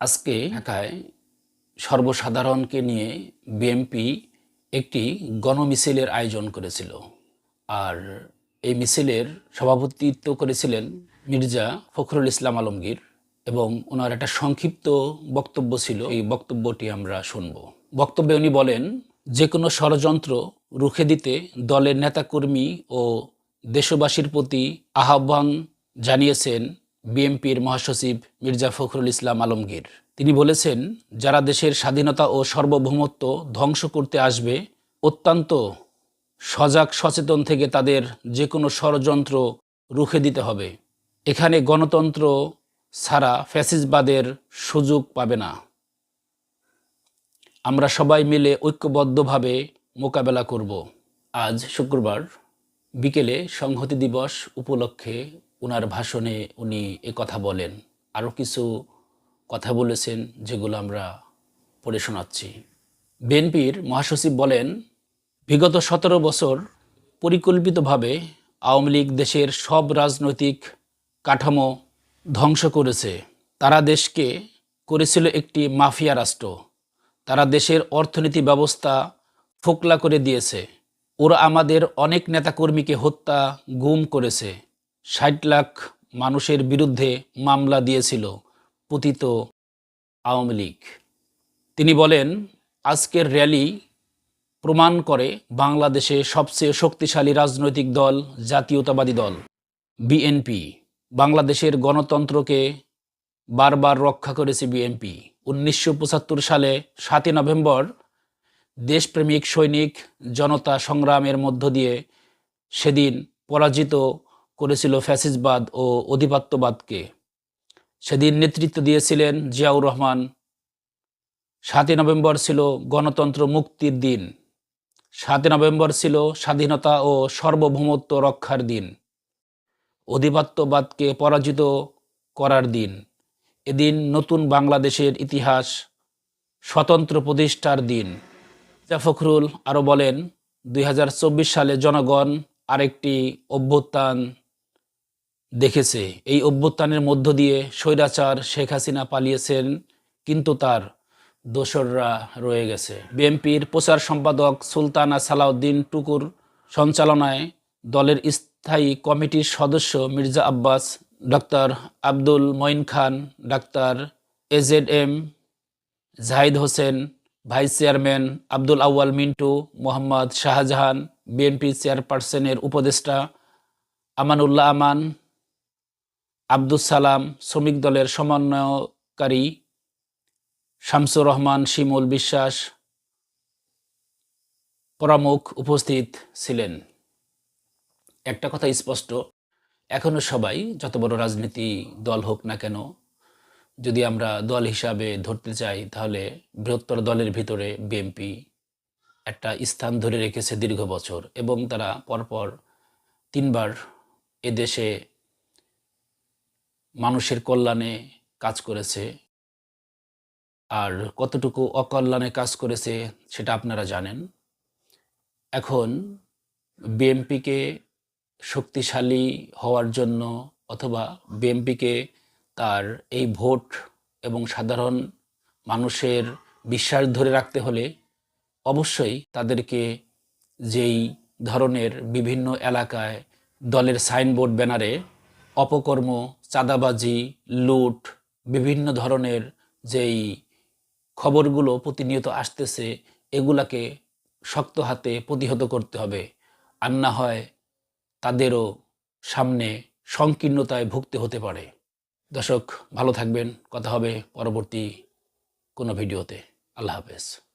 আজকে ঢাকায় সর্বসাধারণকে নিয়ে বিএমপি একটি গণমিছিলের আয়োজন করেছিল। আর এই মিছিলের সভাপতিত্ব করেছিলেন মির্জা ফখরুল ইসলাম আলমগীর এবং ওনার একটা সংক্ষিপ্ত বক্তব্য ছিল, এই বক্তব্যটি আমরা শুনব। বক্তব্যে উনি বলেন যে কোনো ষড়যন্ত্র রুখে দিতে দলের নেতাকর্মী ও দেশবাসীর প্রতি আহ্বান জানিয়েছেন বিএনপির মহাসচিব মির্জা ফখরুল ইসলাম আলমগীর। তিনি বলেছেন, যারা দেশের স্বাধীনতা ও সার্বভৌমত্ব ধ্বংস করতে আসবে, অত্যন্ত সজাগ সচেতন থেকে তাদের যে কোনো ষড়যন্ত্র রুখে দিতে হবে। এখানে গণতন্ত্র ছাড়া ফ্যাসিসবাদের সুযোগ পাবে না। আমরা সবাই মিলে ঐক্যবদ্ধভাবে মোকাবেলা করব। আজ শুক্রবার বিকেলে সংহতি দিবস উপলক্ষে ওনার ভাষণে উনি এ কথা বলেন। আরও কিছু কথা বলেছেন যেগুলো আমরা পড়ে শোনাচ্ছি। বিএনপির মহাসচিব বলেন, বিগত সতেরো বছর পরিকল্পিতভাবে আওয়ামী লীগ দেশের সব রাজনৈতিক কাঠামো ধ্বংস করেছে। তারা দেশকে করেছিল একটি মাফিয়া রাষ্ট্র। তারা দেশের অর্থনীতি ব্যবস্থা ফোকলা করে দিয়েছে। ওরা আমাদের অনেক নেতাকর্মীকে হত্যা, গুম করেছে। ষাট লাখ মানুষের বিরুদ্ধে মামলা দিয়েছিল পতিত আওয়ামী লীগ। তিনি বলেন, আজকের র্যালি প্রমাণ করে বাংলাদেশে সবচেয়ে শক্তিশালী রাজনৈতিক দল, জাতীয়তাবাদী দল, বিএনপি। বাংলাদেশের গণতন্ত্রকে বারবার রক্ষা করেছে বিএনপি। উনিশশো পঁচাত্তর সালে সাতই নভেম্বর দেশপ্রেমিক সৈনিক জনতা সংগ্রামের মধ্য দিয়ে সেদিন পরাজিত করেছিল ফ্যাসিসবাদ ও অধিপত্যবাদকে। সেদিন নেতৃত্ব দিয়েছিলেন জিয়াউর রহমান। সাতই নভেম্বর ছিল গণতন্ত্র মুক্তির দিন। সাতই নভেম্বর ছিল স্বাধীনতা ও সার্বভৌমত্ব রক্ষার দিন। অধিপত্যবাদকে পরাজিত করার দিন। এদিন নতুন বাংলাদেশের ইতিহাস স্বতন্ত্র প্রতিষ্ঠার দিন। যা ফখরুল আরও বলেন, দুই হাজার চব্বিশ সালে জনগণ আরেকটি অভ্যুত্থান দেখেছে। এই অভ্যুত্থানের মধ্য দিয়ে স্বৈরাচার শেখ হাসিনা পালিয়েছেন, কিন্তু তার দোসররা রয়ে গেছে। বিএনপির প্রচার সম্পাদক সুলতানা সালাউদ্দিন টুকুর সঞ্চালনায় দলের স্থায়ী কমিটির সদস্য Mirza Abbas doctor Abdul Moyeen Khan, doctor AZ M, Zahid Hossain, vice chairman Abdul Awal Mintu, Mohammad Shahjahan, BNP চেয়ারপারসনের উপদেষ্টা আমানুল্লাহ আমান আব্দুল সালাম শ্রমিক দলের সমন্বয়কারী শামসুর রহমান, শিমুল বিশ্বাস প্রমুখ উপস্থিত ছিলেন। একটা কথা স্পষ্ট, এখনও সবাই, যত বড় রাজনীতি দল হোক না কেন, যদি আমরা দল হিসাবে ধরতে চাই, তাহলে বৃহত্তর দলের ভিতরে বিএনপি একটা স্থান ধরে রেখেছে দীর্ঘ বছর এবং তারা পরপর তিনবার এদেশে মানুষের কল্যাণে কাজ করেছে আর কতটুকু অকল্যাণে কাজ করেছে সেটা আপনারা জানেন। এখন বিএমপিকে শক্তিশালী হওয়ার জন্য অথবা বিএমপিকে তার এই ভোট এবং সাধারণ মানুষের বিশ্বাস ধরে রাখতে হলে অবশ্যই তাদেরকে যেই ধরনের বিভিন্ন এলাকায় দলের সাইনবোর্ড, ব্যানারে অপকর্ম, চাঁদাবাজি, লুট, বিভিন্ন ধরনের যেই খবরগুলো প্রতিনিয়ত আসতেছে, এগুলাকে শক্ত হাতে প্রতিহত করতে হবে। আর না হয় তাদেরও সামনে সংকীর্ণতায় ভুগতে হতে পারে। দর্শক, ভালো থাকবেন। কথা হবে পরবর্তী কোনো ভিডিওতে। আল্লাহ হাফেজ।